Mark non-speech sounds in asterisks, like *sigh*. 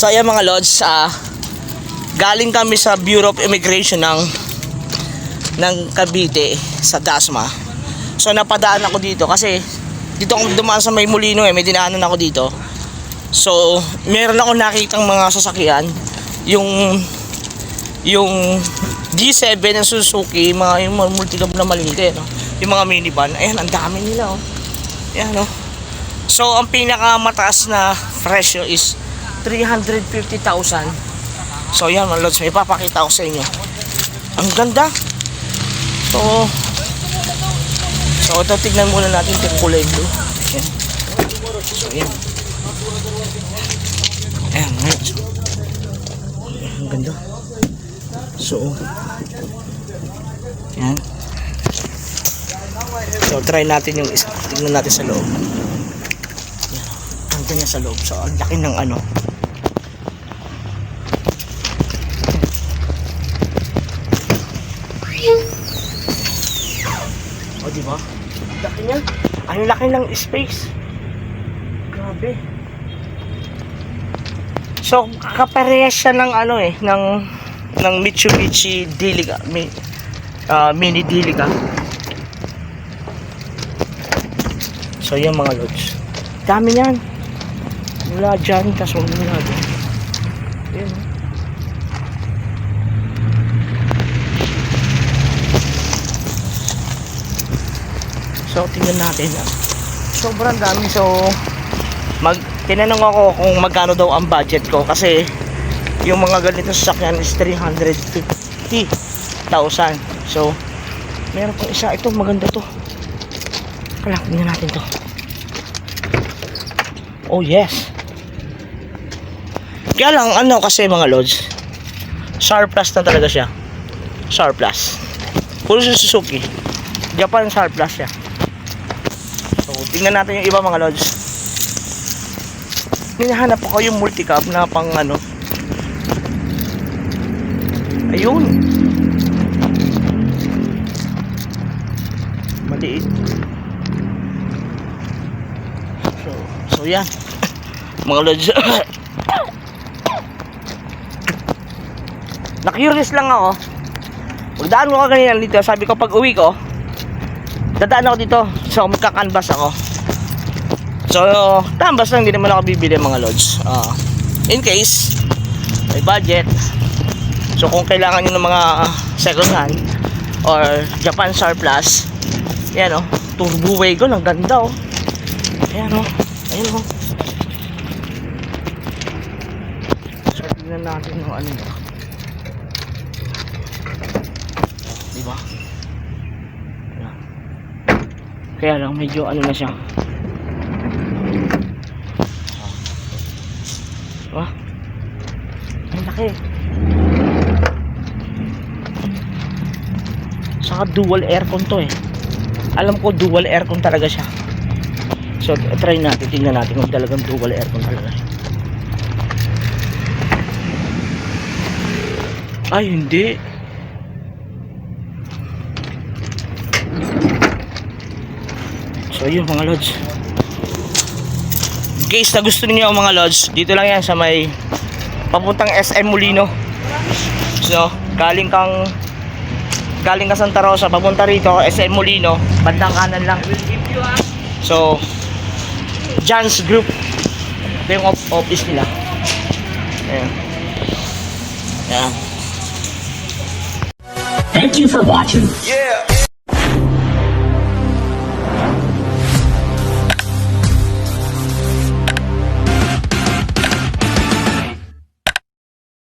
So ayan mga lods, ah, galing kami sa Bureau of Immigration ng ng Cavite sa Dasma. So napadaan ako dito kasi dito ako dumaan sa may Molino eh, may dinaanan ako dito. So, meron ako nakitang mga sasakyan, yung yung G7 ng Suzuki, mga yung mga multicab na maliliit, no? yung mga minivan, ayan, ang dami nila, oh. Ayan, no? So, ang pinakamataas na presyo is 350,000. So, yan, mga lods, may papakita ko sa inyo. Ang ganda. So, so ito, tignan muna natin itong kulay blue. Ayan. So, ayan. Ayan, ngayon. Ang ganda. So, ayan. So, try natin yung isa. Tingnan natin sa loob. Ayan. Ang niya sa loob. So, ang laki ng ano. O, di ba? Ang Laki niya. Ang laki ng space. Grabe. So, kaparehas siya ng ano eh, ng ng Mitsubishi Delica, mi, ah, Mini Delica. So, yan mga lods. Dami niyan. Mula dyan, tas mula doon. Yan. So, tingnan natin. Sobrang dami. So, mag tinanong ako kung magkano daw ang budget ko kasi yung mga ganito sasakyan is 350,000. So, meron pang isa. Ito, maganda to. Kala, tingnan natin to. Oh, yes. Kaya lang, ano kasi mga lods, surplus na talaga siya. Surplus. Puro sa Suzuki. Japan surplus siya. Tingnan natin yung iba mga lods. Hinahanap ko yung multicab na pang ano. Ayun. Maliit. So, so yan. *coughs* Mga lods. *coughs* Na-curious lang ako. Pagdaan ko kanina dito, sabi ko pag uwi ko, dadaan ako dito. So, magkakanvas ako. So, tambas lang, hindi naman ako bibili mga lods. Ah, in case, may budget. So, kung kailangan nyo ng mga ah, second hand or Japan surplus, yan o, oh, turbo wagon, ang ganda oh. Ayan o, ayan o. So, tignan natin yung ano nyo. Diba? Ayan. Kaya lang, medyo ano na siya. Diba? Ang laki. Saka dual aircon to eh. Alam ko dual aircon talaga siya. So try natin, tingnan natin kung talagang dual aircon talaga. Ay hindi. So yun mga lods. In case na gusto niyo mga lods, dito lang yan sa may papuntang SM Molino. So, galing kang galing ka Santa Rosa, papunta rito, SM Molino, bandang kanan lang. So, Jan's Group. Ito yung office nila. Ayan. Ayan. Thank you for watching. Yeah.